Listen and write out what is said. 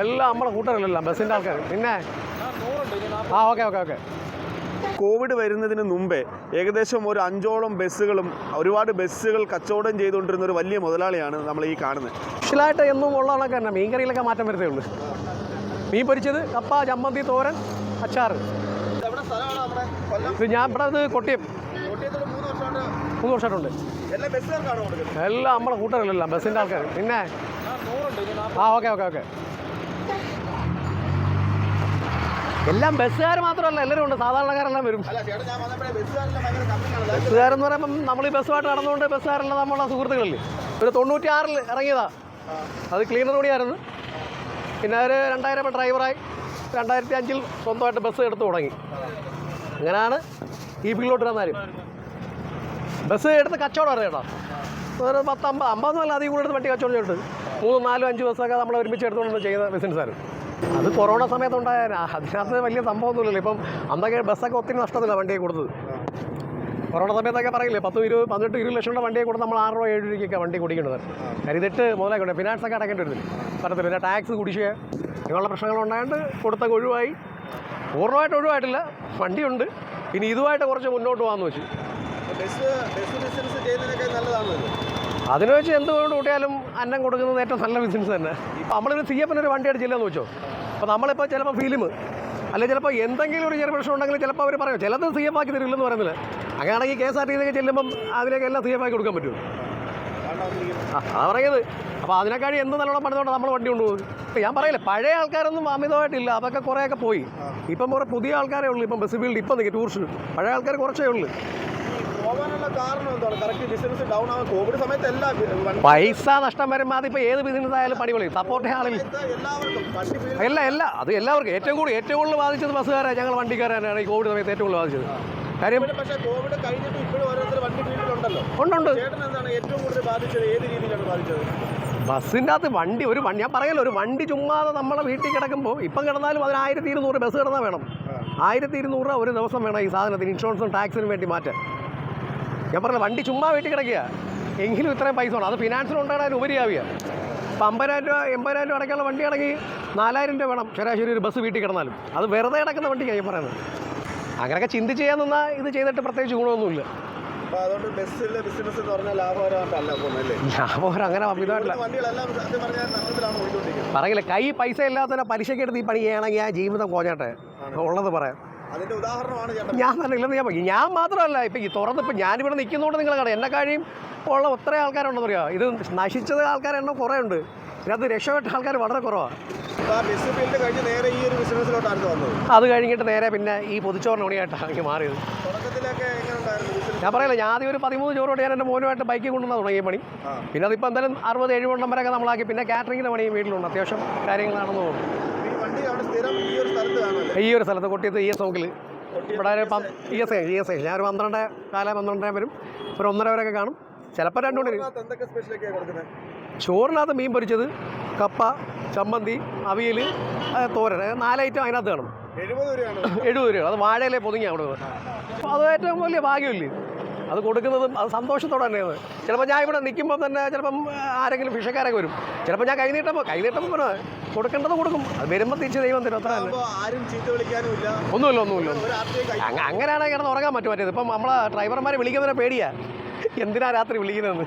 എല്ലാം നമ്മളെ കൂട്ടറില്ല ബസ്സിന്റെ ആൾക്കാർ പിന്നെ? ആ ഓക്കെ ഓക്കെ ഓക്കെ. കോവിഡ് വരുന്നതിന് മുമ്പേ ഏകദേശം ഒരു അഞ്ചോളം ബസ്സുകളും ഒരുപാട് ബസ്സുകൾ കച്ചവടം ചെയ്തുകൊണ്ടിരുന്ന ഒരു വലിയ മുതലാളിയാണ് നമ്മൾ ഈ കാണുന്നത്. സ്പെഷ്യലായിട്ട് എന്നും ഉള്ള കണക്ക് തന്നെ മീൻകറിയിലൊക്കെ മാറ്റം വരുത്തേ ഉള്ളൂ. മീൻ പൊരിച്ചത് കപ്പ ചമ്മന്തി തോരൻ അച്ചാർ. ഇത് ഞാൻ ഇവിടെ ഇത് കൊട്ടിയം. മൂന്ന് വർഷമായിട്ടുണ്ട്. എല്ലാ നമ്മളെ കൂട്ടറില്ല ബസ്സിന്റെ ആൾക്കാർ പിന്നെ? ആ ഓക്കെ ഓക്കെ ഓക്കെ. എല്ലാം ബസ്സുകാർ മാത്രമല്ല എല്ലാവരും ഉണ്ട്. സാധാരണക്കാരെല്ലാം വരും. അല്ല ബസ്സുകാരെന്ന് പറയുമ്പം നമ്മൾ ഈ ബസ്സുമായിട്ട് നടന്നുകൊണ്ട് ബസ്സുകാരെല്ലാം നമ്മളെ സുഹൃത്തുക്കളില്ലേ? ഒരു തൊണ്ണൂറ്റിയാറിൽ ഇറങ്ങിയതാ. അത് ക്ലീനർ കൂടിയായിരുന്നു പിന്നെ അവർ രണ്ടായിരം ഡ്രൈവറായി. രണ്ടായിരത്തി അഞ്ചിൽ സ്വന്തമായിട്ട് ബസ് എടുത്ത് തുടങ്ങി. അങ്ങനെയാണ് ഈ ഫീൽഡിലോട്ട് വന്നാലും ബസ് എടുത്ത് കച്ചവടം അറിയാം ഒരു പത്ത് അമ്പത് അമ്പതൊന്നുമല്ല അധികം കൂടെ എടുത്ത് വണ്ടി കച്ചവടം ചെയ്തിട്ട്. മൂന്നും നാലും അഞ്ച് ബസ്സൊക്കെ നമ്മൾ ഒരുമിച്ച് എടുത്തുകൊണ്ട് ചെയ്യുന്ന ബിസിനസ്സാണ് അത് കൊറോണ സമയത്തുണ്ടായ അതിനകത്ത് വലിയ സംഭവമൊന്നുമില്ലല്ലോ. ഇപ്പം അന്നൊക്കെ ബസ്സൊക്കെ ഒത്തിരി നഷ്ടത്തില്ല വണ്ടിയെ കൊടുത്തത്? കൊറോണ സമയത്തൊക്കെ പറയില്ലേ പത്ത് ഇരുപത് പതിനെട്ട് ഇരുപത് ലക്ഷം രൂപ വണ്ടിയെ കൊടുത്ത് നമ്മൾ ആറ് രൂപ ഏഴ് രൂപയ്ക്കൊക്കെ വണ്ടി കുടിക്കുന്നത്. കരുതിട്ട് മുതലാക്കി ഫിനാൻസ് ഒക്കെ അടക്കേണ്ടി വരുന്നില്ല പറ്റത്തില്ല. പിന്നെ ടാക്സ് കുടിശ്ശിക ഇങ്ങനെയുള്ള പ്രശ്നങ്ങളുണ്ടായത് കൊടുത്തൊക്കെ ഒഴിവായി. പൂർണമായിട്ട് ഒഴിവായിട്ടില്ല. വണ്ടിയുണ്ട്. ഇനി ഇതുമായിട്ട് കുറച്ച് മുന്നോട്ട് പോകാമെന്ന് വെച്ചു. ബസ് ബസ് ബിസിനസ് ചെയ്യുന്നതിനൊക്കെ നല്ലതാണല്ലോ അതിന് വെച്ച് എന്തുകൊണ്ട് കൂട്ടിയാലും അന്നം കൊടുക്കുന്നത് ഏറ്റവും നല്ല ബിസിനസ് തന്നെ. ഇപ്പം നമ്മളൊരു സി എഫിന് ഒരു വണ്ടി അടിച്ചില്ലെന്ന് വെച്ചോ അപ്പോൾ നമ്മളിപ്പോൾ ചിലപ്പോൾ ഫിലിം അല്ലെങ്കിൽ ചിലപ്പോൾ എന്തെങ്കിലും ഒരു ചെറിയ പ്രശ്നം ഉണ്ടെങ്കിൽ ചിലപ്പോൾ അവർ പറയും ചിലത് സി എഫ് ആക്കി തരില്ലെന്ന് പറയുന്നില്ല അങ്ങനെയാണെങ്കിൽ കെ എസ് ആർ ടി ചെല്ലുമ്പം അതിലേക്ക് എല്ലാം സി എഫ് ആക്കി കൊടുക്കാൻ പറ്റും ആ അതാ പറയുന്നത്. അപ്പോൾ അതിനെക്കാളും എന്ത് നല്ലോണം പണിതുകൊണ്ട് നമ്മൾ വണ്ടി കൊണ്ടുപോകും ഞാൻ പറയില്ല പഴയ ആൾക്കാരൊന്നും അമിതമായിട്ടില്ല അതൊക്കെ കുറേയൊക്കെ പോയി. ഇപ്പം കുറേ പുതിയ ആൾക്കാരേ ഉള്ളൂ. ഇപ്പം ബസ് ഫീൽഡ് ഇപ്പം നിൽക്കും ടൂറിസ്റ്റ് പഴയ ആൾക്കാർ കുറച്ചേ ഉള്ളൂ. പോകാനുള്ള കാരണം എന്താണ്? കറക്റ്റ് ബിസിനസ് ഡൗൺ ആവാൻ കോവിഡ് സമയത്ത് എല്ലാ പൈസ നഷ്ടം വരുമ്പോൾ അതിപ്പോൾ ഏത് ബിസിനസ് ആയാലും പടിപൊളി സപ്പോർട്ട് ആളിൽ അല്ല അല്ല. അത് എല്ലാവർക്കും. ഏറ്റവും കൂടുതൽ ഏറ്റവും കൂടുതൽ ബാധിച്ചത് ബസ്സുകാരാണ് ഞങ്ങൾ വണ്ടിക്കാരാണ് ഈ കോവിഡ് സമയത്ത് ഏറ്റവും കൂടുതൽ ബാധിച്ചത്. കാര്യം പക്ഷേ കോവിഡ് കഴിഞ്ഞിട്ട് ഇപ്പോഴും ഓരോരുത്തർ വണ്ടി ഫീൽഡിലുണ്ടല്ലോ. ഉണ്ടുണ്ട്. ചേട്ടൻ എന്താണ് ഏറ്റവും കൂടുതൽ ബാധിച്ചത്? ഏത് രീതിയിലാണ് ബാധിച്ചത്? ബസ്സിന്റെ അകത്ത് വണ്ടി ഒരു വണ്ടി ഞാൻ പറയല്ലോ ഒരു വണ്ടി ചുമ്മാതെ നമ്മളെ വീട്ടിൽ കിടക്കുമ്പോൾ ഇപ്പം കിടന്നാലും അതിന് ആയിരത്തി ഇരുന്നൂറ് ബസ് കിടന്നാൽ വേണം. ആയിരത്തി ഇരുന്നൂറ് രൂപ ഒരു ദിവസം വേണം ഈ സാധനത്തിന് ഇൻഷുറൻസും ടാക്സിനും വേണ്ടി മാറ്റാൻ. ഞാൻ പറഞ്ഞു വണ്ടി ചുമ്മാ വീട്ടിൽ കിടക്കുക. എങ്കിലും ഇത്രയും പൈസ വേണം. അത് ഫിനാൻസിനുണ്ടാകാൻ ഉണ്ടാകാൻ ഉപരിയാവുക ഇപ്പം അമ്പതിനായിരം രൂപ എൺപതിനായിരം രൂപ അടയ്ക്കാനുള്ള വണ്ടിയാണെങ്കിൽ നാലായിരം രൂപ വേണം ശരാശരി ഒരു ബസ് വീട്ടിൽ കിടന്നാലും. അത് വെറുതെ കിടക്കുന്ന വണ്ടിക്കാണ് ഞാൻ പറയുന്നത്. അങ്ങനെയൊക്കെ ചിന്തിച്ച് ചെയ്യാൻ നിന്നാൽ ഇത് ചെയ്തിട്ട് പ്രത്യേകിച്ച് ഗുണമൊന്നുമില്ല. അപ്പോൾ അതുകൊണ്ട് ബസ്സിലെ ബിസിനസ് എന്ന് പറഞ്ഞാൽ ലാഭകരമായിട്ടല്ല പോകുന്നല്ലേ ലാഭം അങ്ങനെ അമിതമായിട്ടില്ല വണ്ടികളെല്ലാം സത്യം പറഞ്ഞാൽ നഷ്ടത്തിലാണ് പോയിക്കൊണ്ടിരിക്കുന്നത്. പറയില്ല. കൈ പൈസ ഇല്ലാത്തതിനെ പലിശയ്ക്ക് എടുത്ത് ഈ പണി ചെയ്യുകയാണെങ്കിൽ ആ ജീവിതം കോഞ്ഞാട്ടെ. ഉള്ളത് പറയാം. അതിന്റെ ഉദാഹരണമാണ് ചേട്ടൻ. ഞാൻ തന്നെ ഞാൻ പറഞ്ഞു. ഞാൻ മാത്രമല്ല ഇപ്പം ഈ തുറന്ന് ഇപ്പൊ ഞാനിവിടെ നിൽക്കുന്നതുകൊണ്ട് നിങ്ങൾ കാണാം. എന്നെ കഴിയും ഉള്ള ഒത്ര ആൾക്കാരുണ്ടെന്ന് പറയാം ഇത് നശിച്ചത് ആൾക്കാരെണ്ണം കുറേ ഉണ്ട്. ഇതിനകത്ത് രക്ഷപ്പെട്ട ആൾക്കാർ വളരെ കുറവാണ്. അത് കഴിഞ്ഞിട്ട് നേരെ പിന്നെ ഈ പൊതിച്ചോറിന് പണിയായിട്ടാണ് എനിക്ക് മാറിയത്. ഞാൻ പറയില്ല ഞാൻ ആദ്യം ഒരു പതിമൂന്ന് ചോറോട്ട് ഞാൻ എന്റെ മോനുമായിട്ട് ബൈക്കിൽ കൊണ്ടുവന്നാൽ തുടങ്ങിയ പണി. പിന്നെ അതിപ്പോൾ എന്തായാലും അറുപത് എഴുപതെണ്ണം വരെയൊക്കെ നമ്മളാക്കി. പിന്നെ കാറ്ററിങ്ങിന്റെ പണിയും വീട്ടിലുണ്ട്. അത്യാവശ്യം കാര്യങ്ങൾ നടന്നു പോകും ഈ ഒരു സ്ഥലത്ത് കൊട്ടിയത് ഈ എസ് ഓക്കിൽ ഇവിടെ ഒരു E S I E S I. ഞാൻ ഒരു പന്ത്രണ്ട് കാല പന്ത്രണ്ടര വരും. ഒരു ഒന്നര വരെയൊക്കെ കാണും. ചിലപ്പോൾ രണ്ടു ചോറിനകത്ത് മീൻ പൊരിച്ചത് കപ്പ ചമ്മന്തി അവിയൽ തോരൻ. നാലൈറ്റം നാല് ഐറ്റം അതിനകത്ത് കാണും എഴുപത് രൂപ. അത് വാഴയിലെ പൊതുങ്ങി അവിടെ അത് ഏറ്റവും വലിയ ഭാഗ്യമില്ലേ? അത് കൊടുക്കുന്നതും അത് സന്തോഷത്തോടെ തന്നെയാണ്. ചിലപ്പോൾ ഞാൻ ഇവിടെ നിൽക്കുമ്പോൾ തന്നെ ചിലപ്പം ആരെങ്കിലും ഫിഷക്കാരൊക്കെ വരും. ചിലപ്പോൾ ഞാൻ കൈനീട്ടപ്പോൾ കൈനീട്ടപ്പോൾ പിന്നെ കൊടുക്കേണ്ടത് കൊടുക്കും. അത് വരുമ്പോൾ തിരിച്ച് ദൈവം തരും. അത്ര ഒന്നുമില്ല ഒന്നുമില്ല അങ്ങനെയാണെങ്കിൽ കിടന്ന് ഉറങ്ങാൻ പറ്റും മറ്റേത് ഇപ്പം നമ്മളെ ഡ്രൈവർമാരെ വിളിക്കുന്നതിനെ പേടിയാ. എന്തിനാ രാത്രി വിളിക്കുന്നതെന്ന്?